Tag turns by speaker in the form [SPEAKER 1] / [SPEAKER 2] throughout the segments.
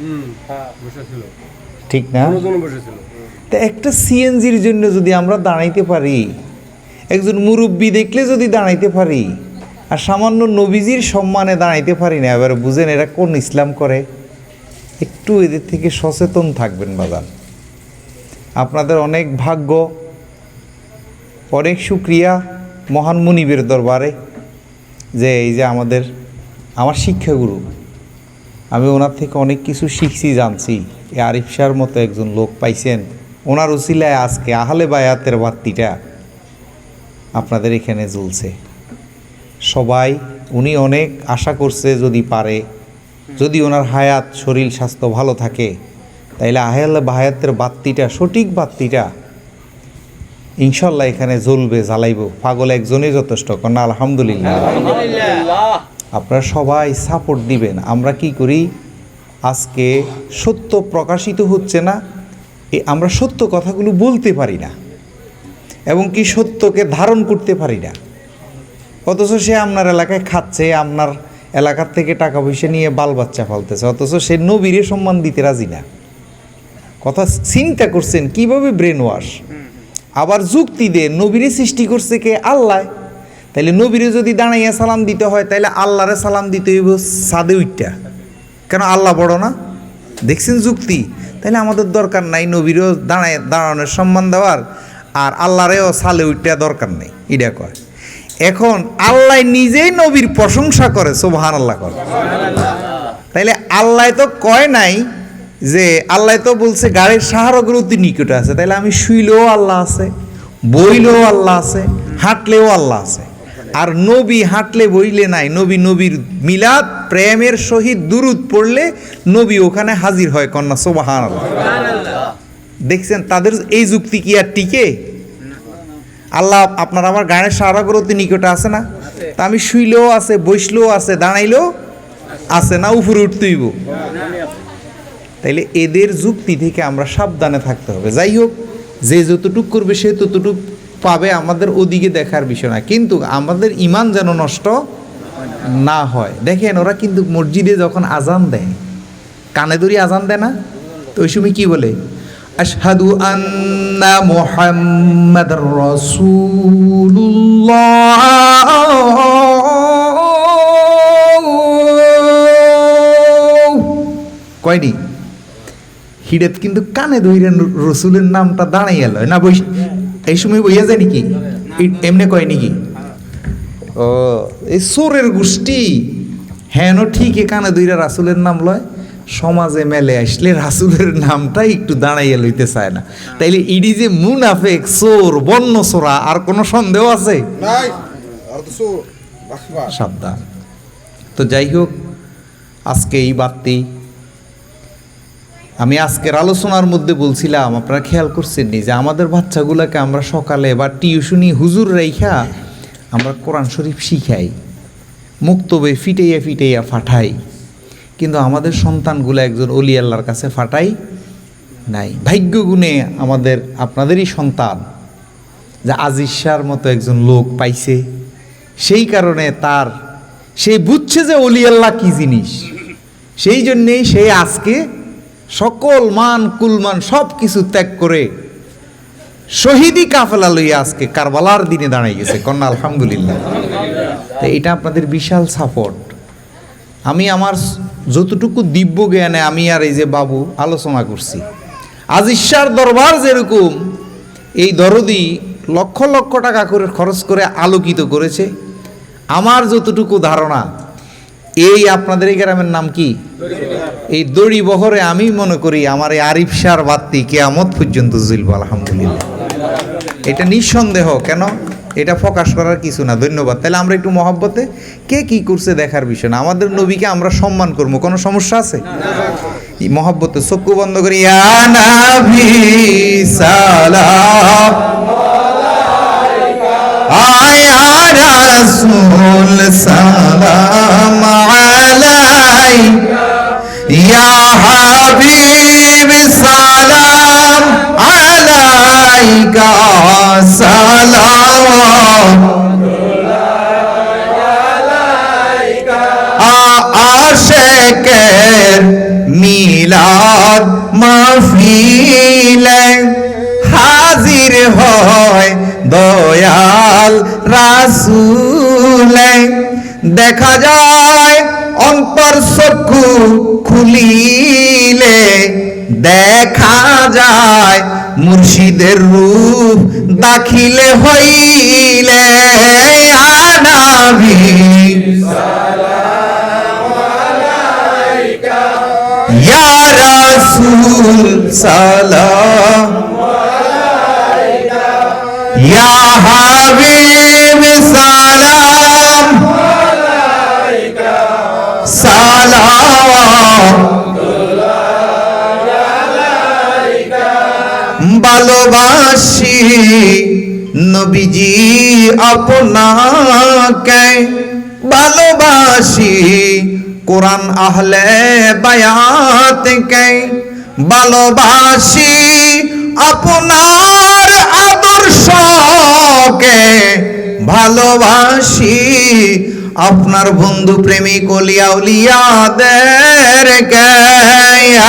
[SPEAKER 1] হুম। হ্যাঁ
[SPEAKER 2] ঠিক না? তা একটা সিএনজির জন্য যদি আমরা দাঁড়াইতে পারি একজন মুরব্বী দেখলে যদি দাঁড়াইতে পারি আর সামান্য নবীজির সম্মানে দাঁড়াইতে পারি না এবার বুঝেন এরা কোন ইসলাম করে? একটু এদের থেকে সচেতন থাকবেন বাজান। আপনাদের অনেক ভাগ্য অনেক সুক্রিয়া মহান মুনিবের দরবারে যে এই যে আমাদের আমার শিক্ষাগুরু আমি ওনার থেকে অনেক কিছু শিখছি, জানছি। এই আরিফ শাহর মতো একজন লোক পাইছেন। ওনার উচিলায় আজকে আহলে বায়াতের বাত্তিটা আপনাদের এখানে জ্বলছে। সবাই, উনি অনেক আশা করছে যদি পারে, যদি ওনার হায়াত, শরীর, স্বাস্থ্য ভালো থাকে, তাইলে আহলে বায়াতের বাত্তিটা, সঠিক বাত্তিটা ইনশাল্লাহ এখানে জ্বলবে, জ্বালাইব। পাগল একজনই যথেষ্ট, কন্যা আলহামদুলিল্লাহ। আপনারা সবাই সাপোর্ট দিবেন। আমরা কি করি? আজকে সত্য প্রকাশিত হচ্ছে না। এ আমরা সত্য কথাগুলো বলতে পারি না। এবং কি সত্যকে ধারণ করতে পারি না। অথচ সে আপনার এলাকায় খাচ্ছে, আপনার এলাকার থেকে টাকা পয়সা নিয়ে বাল বাচ্চা ফালতেছে অথচ সে নবীরে সম্মান দিতে রাজি না। কথা চিন্তা করছেন, কীভাবে ব্রেন ওয়াশ আবার যুক্তি দে নবীরে সৃষ্টি করছে কে? আল্লাহ। তাইলে নবীরে যদি দাঁড়াইয়া সালাম দিতে হয়, তাইলে আল্লাহরে সালাম দিতে হইব সাদে উইটটা। কেন আল্লাহ বড় না? দেখছেন যুক্তি? তাইলে আমাদের দরকার নাই নবীরও দাঁড়ায়, দাঁড়ানোর সম্মান দেওয়ার, আর আল্লাহরেও সালে উইটটা দরকার নেই, এটা কয়। এখন আল্লাহ নিজেই নবীর প্রশংসা করে সোভান আল্লাহ করে। তাইলে আল্লাহ তো কয় নাই যে, আল্লাহ তো বলছে গাড়ির সাহারগের অতি নিকটে আছে। তাইলে আমি শুইলেও আল্লাহ আছে, বইলেও আল্লাহ আছে, হাঁটলেও আল্লাহ আছে। আর নবী হাঁটলে বইলে নাই নবী নবীর মিলাদ প্রেমের সহিত দুরুদ পড়লে নবী ওখানে হাজির হয় কন্যা সোবাহান দেখছেন তাদের এই যুক্তি কি আর টিকে? আল্লাহ আপনার আমার গানের সাহারাগর অতি নিকটে আছে না? তা আমি শুইলেও আছে বসলেও আছে দাঁড়াইলেও আছে না উপরে উঠতেইব তাইলে এদের যুক্তি থেকে আমরা সাবধানে থাকতে হবে। যাই হোক যে যতটুক করবে সে ততটুক পাবে আমাদের ওদিকে দেখার বিষয় না। কিন্তু আমাদের ইমান যেন নষ্ট না হয়। দেখেন, ওরা কিন্তু মসজিদে যখন আজান দেয়, কানে ধরি আজান দেয় না? তো ওই সময় কি বলে? আশহাদু আন্না মুহাম্মাদ রাসূলুল্লাহ। কয়নি? হিডেত কিন্তু কানে ধইরে রসুলের নামটা দাঁড়াই গেল না বই এই সময় বইয়া যায় নাকি? এমনি কয় নাকি? ও এই সোরের গোষ্ঠী। হেন ঠিকই কানে ধইরা রাসুলের নাম লয়। সমাজে মেলে আসলে রাসুলের নামটা একটু দাঁড়াইয়া লইতে চায় না। তাইলে ইডি যে মুনাফেক সোর বন্য সোরা আর কোনো সন্দেহ আছে?
[SPEAKER 3] তো
[SPEAKER 2] সাবধান। তো যাই হোক আজকে এই বার্তি আমি আজকের আলোচনার মধ্যে বলছিলাম, আপনারা খেয়াল করছেন নি যে আমাদের বাচ্চাগুলোকে আমরা সকালে বা টিউশনি হুজুর রেখা আমরা কোরআন শরীফ শিখাই, মুক্তবে ফিটাইয়া ফিটাইয়া ফাটাই। কিন্তু আমাদের সন্তানগুলো একজন অলি আল্লাহর কাছে ফাটাই নাই। ভাগ্য গুণে আমাদের, আপনাদেরই সন্তান যে আজিসার মতো একজন লোক পাইছে, সেই কারণে তার, সে বুঝছে যে অলি আল্লাহ কী জিনিস। সেই জন্যেই সে আজকে সকল মান কুলমান সব কিছু ত্যাগ করে শহীদি কাফেলা লইয়া আজকে কারবালার দিনে দাঁড়াই গেছে। কন্যা, আলহামদুলিল্লাহ। তো এটা আপনাদের বিশাল সাপোর্ট আমি আমার যতটুকু দিব্য জ্ঞানে আমি আর এই যে বাবু আলোচনা করছি, আজ ঈশ্বর দরবার যেরকম এই দরদি লক্ষ লক্ষ টাকা করে খরচ করে আলোকিত করেছে, আমার যতটুকু ধারণা এই আপনাদের এই গ্রামের নাম কি? এই দড়ি বহরে আমি মনে করি আমার এই আরিফ সার বাত্তি কেয়ামত পর্যন্ত জ্বলব, আলহামদুলিল্লাহ। এটা নিঃসন্দেহ, কেন? এটা প্রকাশ করার কিছু না, ধন্যবাদ। তাহলে আমরা একটু মহব্বতে, কে কি করছে দেখার বিষয় না? আমাদের নবীকে আমরা সম্মান করব, কোনো সমস্যা আছে? মহব্বতে চক্ষু বন্ধ করি সালাম আয়া রাসূল সালাম আলাই। ইয়া হাবিব সালাম আলাইকা সালাম। আশেকের মিল মাহফিলে হাজির হয় দয়াল রাসুলে। দেখা যায় অন্তর চক্ষু খুলিলে। দেখা যায় মুর্শিদের রূপ দাখিলে হইলে। আনাবি ইয়া রাসূল, সালাম ইয়া হাবিব সালাম সালাম। ভালোবাসি নবীজি আপনাকে। ভালোবাসি কোরআন আহলে বায়াতকে। ভালোবাসি আপনার সকে ভালোবাসি। আপনার বন্ধু প্রেমী কলিয়া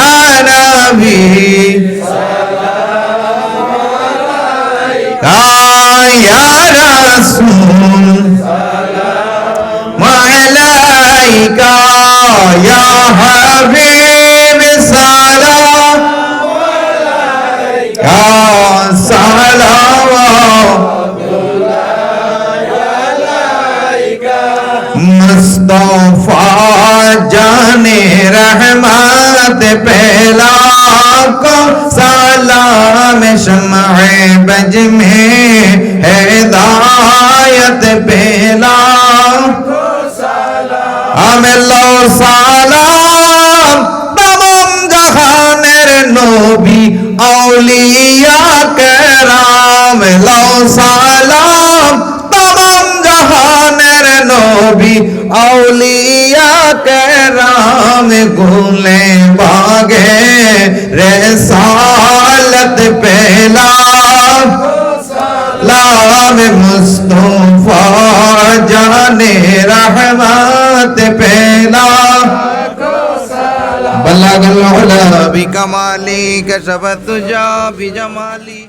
[SPEAKER 2] আরবি মালাইকা ইয়া সালা। मुस्तफ़ा जाने रहमत पहला को सलाम है बज में हिदायत पहला हमें लो सलाम तमाम जहानेर नोबी, औलिया कराम लो सलाम औलिया राम घूमे भागे, रे सालत पहला। लाम मुस्तफ़ा जाने रहमत पहला। बल्ला कमाली कशबत जा भी जमाली।